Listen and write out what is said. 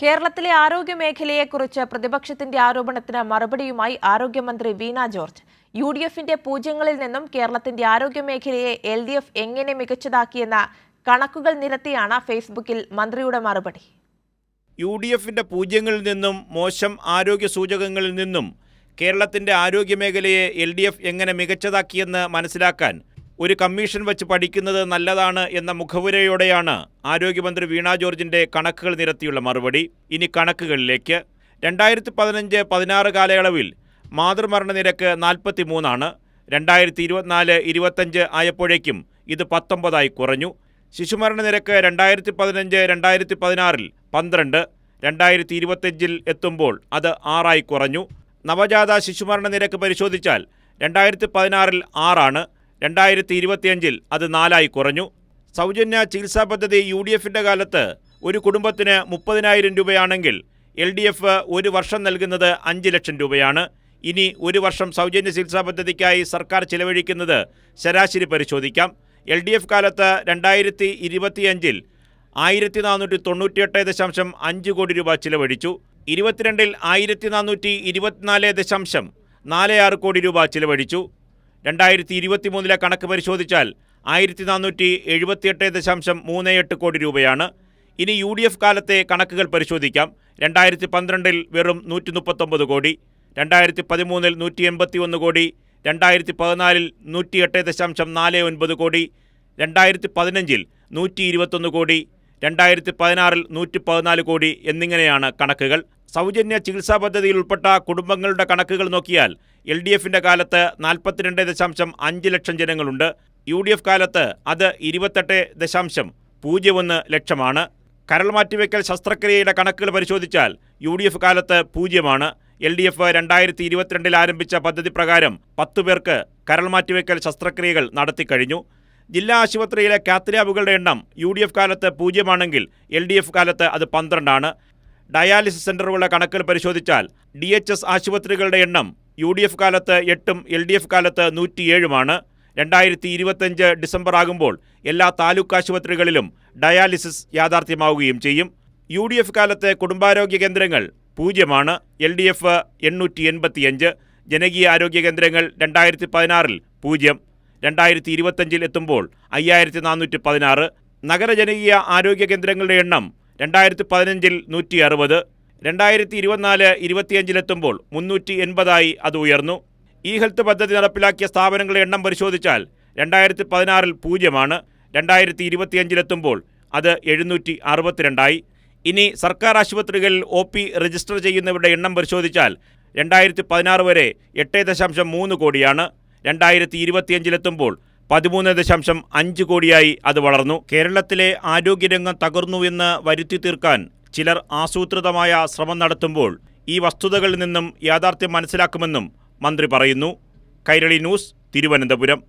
കേരളത്തിലെ ആരോഗ്യ മേഖലയെക്കുറിച്ച് പ്രതിപക്ഷത്തിന്റെ ആരോപണത്തിന് മറുപടിയുമായി ആരോഗ്യമന്ത്രി വീണ ജോർജ്. യു ഡി എഫിന്റെ പൂജ്യങ്ങളിൽ നിന്നും കേരളത്തിന്റെ ആരോഗ്യ മേഖലയെ എൽ ഡി എഫ് എങ്ങനെ മികച്ചതാക്കിയെന്ന കണക്കുകൾ നിരത്തിയാണ് ഫേസ്ബുക്കിൽ മന്ത്രിയുടെ മറുപടി. യു ഡി എഫിന്റെ പൂജ്യങ്ങളിൽ നിന്നും മോശം ആരോഗ്യ സൂചകങ്ങളിൽ നിന്നും കേരളത്തിന്റെ ആരോഗ്യ മേഖലയെ എൽ ഡി എഫ് എങ്ങനെ മികച്ചതാക്കിയെന്ന് മനസ്സിലാക്കാൻ ഒരു കമ്മീഷൻ വെച്ച് പഠിക്കുന്നത് നല്ലതാണ് എന്ന മുഖവുരയോടെയാണ് ആരോഗ്യമന്ത്രി വീണ ജോർജിന്റെ കണക്കുകൾ നിരത്തിയുള്ള മറുപടി. ഇനി കണക്കുകളിലേക്ക്. രണ്ടായിരത്തി പതിനഞ്ച് പതിനാറ് കാലയളവിൽ മാതൃമരണ നിരക്ക് നാൽപ്പത്തി മൂന്നാണ് രണ്ടായിരത്തി ഇരുപത്തിനാല് ഇരുപത്തഞ്ച് ആയപ്പോഴേക്കും ഇത് പത്തൊമ്പതായി കുറഞ്ഞു. ശിശുമരണ നിരക്ക് രണ്ടായിരത്തി പതിനഞ്ച് രണ്ടായിരത്തി പതിനാറിൽ പന്ത്രണ്ട്. രണ്ടായിരത്തി ഇരുപത്തഞ്ചിൽ എത്തുമ്പോൾ അത് ആറായി കുറഞ്ഞു. നവജാത ശിശുമരണ നിരക്ക് പരിശോധിച്ചാൽ രണ്ടായിരത്തി പതിനാറിൽ ആറാണ്. രണ്ടായിരത്തി ഇരുപത്തിയഞ്ചിൽ അത് നാലായി കുറഞ്ഞു. സൗജന്യ ചികിത്സാ പദ്ധതി യു ഡി എഫിന്റെ കാലത്ത് ഒരു കുടുംബത്തിന് മുപ്പതിനായിരം രൂപയാണെങ്കിൽ എൽ ഡി എഫ് ഒരു വർഷം നൽകുന്നത് അഞ്ച് ലക്ഷം രൂപയാണ്. ഇനി ഒരു വർഷം സൗജന്യ ചികിത്സാ പദ്ധതിക്കായി സർക്കാർ ചിലവഴിക്കുന്നത് ശരാശരി പരിശോധിക്കാം. എൽ ഡി എഫ് കാലത്ത് രണ്ടായിരത്തി ഇരുപത്തിയഞ്ചിൽ ആയിരത്തി നാനൂറ്റി തൊണ്ണൂറ്റിയെട്ട് ദശാംശം അഞ്ച് കോടി രൂപ ചിലവഴിച്ചു. ഇരുപത്തിരണ്ടിൽ ആയിരത്തി നാനൂറ്റി ഇരുപത്തിനാല് ദശാംശം നാല് ആറ് കോടി രൂപ ചിലവഴിച്ചു. രണ്ടായിരത്തി ഇരുപത്തി മൂന്നിലെ കണക്ക് പരിശോധിച്ചാൽ ആയിരത്തി നാനൂറ്റി എഴുപത്തിയെട്ട് ദശാംശം മൂന്ന് എട്ട് കോടി രൂപയാണ്. ഇനി യു ഡി എഫ് കാലത്തെ കണക്കുകൾ പരിശോധിക്കാം. രണ്ടായിരത്തി പന്ത്രണ്ടിൽ വെറും നൂറ്റി മുപ്പത്തൊമ്പത് കോടി രണ്ടായിരത്തി പതിമൂന്നിൽ നൂറ്റി എൺപത്തി ഒന്ന് കോടി രണ്ടായിരത്തി പതിനാലിൽ നൂറ്റിയെട്ട് ദശാംശം നാല് ഒൻപത് കോടി രണ്ടായിരത്തി പതിനഞ്ചിൽ നൂറ്റി ഇരുപത്തൊന്ന് കോടി രണ്ടായിരത്തി പതിനാറിൽ നൂറ്റി പതിനാല് കോടി എന്നിങ്ങനെയാണ് കണക്കുകൾ. സൗജന്യ ചികിത്സാ പദ്ധതിയിൽ ഉൾപ്പെട്ട കുടുംബങ്ങളുടെ കണക്കുകൾ നോക്കിയാൽ എൽ ഡി എഫിന്റെ കാലത്ത് നാൽപ്പത്തിരണ്ട് ദശാംശം അഞ്ച് ലക്ഷം ജനങ്ങളുണ്ട്. യു ഡി എഫ് കാലത്ത് അത് ഇരുപത്തെട്ട് ദശാംശം പൂജ്യം ഒന്ന് ലക്ഷമാണ്. കരൾ മാറ്റിവെക്കൽ ശസ്ത്രക്രിയയുടെ കണക്കുകൾ പരിശോധിച്ചാൽ യു ഡി എഫ് കാലത്ത് പൂജ്യമാണ്. എൽ ഡി എഫ് രണ്ടായിരത്തി ഇരുപത്തിരണ്ടിൽ ആരംഭിച്ച പദ്ധതി പ്രകാരം പത്തു പേർക്ക് കരൾ മാറ്റിവെക്കൽ ശസ്ത്രക്രിയകൾ നടത്തിക്കഴിഞ്ഞു ജില്ലാ ആശുപത്രിയിലെ കാത്ത് എണ്ണം യു ഡി എഫ് കാലത്ത് പൂജ്യമാണെങ്കിൽ എൽ ഡി എഫ് കാലത്ത് അത് പന്ത്രണ്ടാണ്. ഡയാലിസിസ് സെന്ററുകളുടെ കണക്കുകൾ പരിശോധിച്ചാൽ ഡി എച്ച് എസ് ആശുപത്രികളുടെ എണ്ണം യു ഡി എഫ് കാലത്ത് എട്ടും എൽ ഡി എഫ് കാലത്ത് നൂറ്റിയേഴുമാണ്. രണ്ടായിരത്തി ഇരുപത്തഞ്ച് ഡിസംബർ ആകുമ്പോൾ എല്ലാ താലൂക്ക് ആശുപത്രികളിലും ഡയാലിസിസ് യാഥാർത്ഥ്യമാവുകയും ചെയ്യും. യു ഡി എഫ് കാലത്തെ കുടുംബാരോഗ്യ കേന്ദ്രങ്ങൾ പൂജ്യമാണ്. എൽ ഡി എഫ് എണ്ണൂറ്റി എൺപത്തിയഞ്ച് ജനകീയ ആരോഗ്യ കേന്ദ്രങ്ങൾ രണ്ടായിരത്തി പതിനാറിൽ പൂജ്യം. രണ്ടായിരത്തി ഇരുപത്തഞ്ചിൽ എത്തുമ്പോൾ അയ്യായിരത്തി നാനൂറ്റി പതിനാറ് നഗരജനകീയ ആരോഗ്യ കേന്ദ്രങ്ങളുടെ എണ്ണം രണ്ടായിരത്തി പതിനഞ്ചിൽ നൂറ്റി അറുപത് രണ്ടായിരത്തി ഇരുപത്തിനാല് ഇരുപത്തിയഞ്ചിലെത്തുമ്പോൾ മുന്നൂറ്റി എൺപതായി അത് ഉയർന്നു. ഇ ഹെൽത്ത് പദ്ധതി നടപ്പിലാക്കിയ സ്ഥാപനങ്ങളുടെ എണ്ണം പരിശോധിച്ചാൽ രണ്ടായിരത്തി പതിനാറിൽ പൂജ്യമാണ് രണ്ടായിരത്തി ഇരുപത്തിയഞ്ചിലെത്തുമ്പോൾ അത് എഴുന്നൂറ്റി അറുപത്തിരണ്ടായി ഇനി സർക്കാർ ആശുപത്രികളിൽ ഒ പി രജിസ്റ്റർ ചെയ്യുന്നവരുടെ എണ്ണം പരിശോധിച്ചാൽ രണ്ടായിരത്തി പതിനാറ് വരെ എട്ട് ദശാംശം മൂന്ന് കോടിയാണ് രണ്ടായിരത്തി ഇരുപത്തിയഞ്ചിലെത്തുമ്പോൾ പതിമൂന്ന് ദശാംശം അഞ്ച് കോടിയായി അത് വളർന്നു. കേരളത്തിലെ ആരോഗ്യരംഗം തകർന്നുവെന്ന് വരുത്തി തീർക്കാൻ ചിലർ ആസൂത്രിതമായ ശ്രമം നടത്തുമ്പോൾ ഈ വസ്തുതകളിൽ നിന്നും യാഥാർത്ഥ്യം മനസ്സിലാക്കുമെന്നും മന്ത്രി പറയുന്നു. കൈരളി ന്യൂസ് തിരുവനന്തപുരം.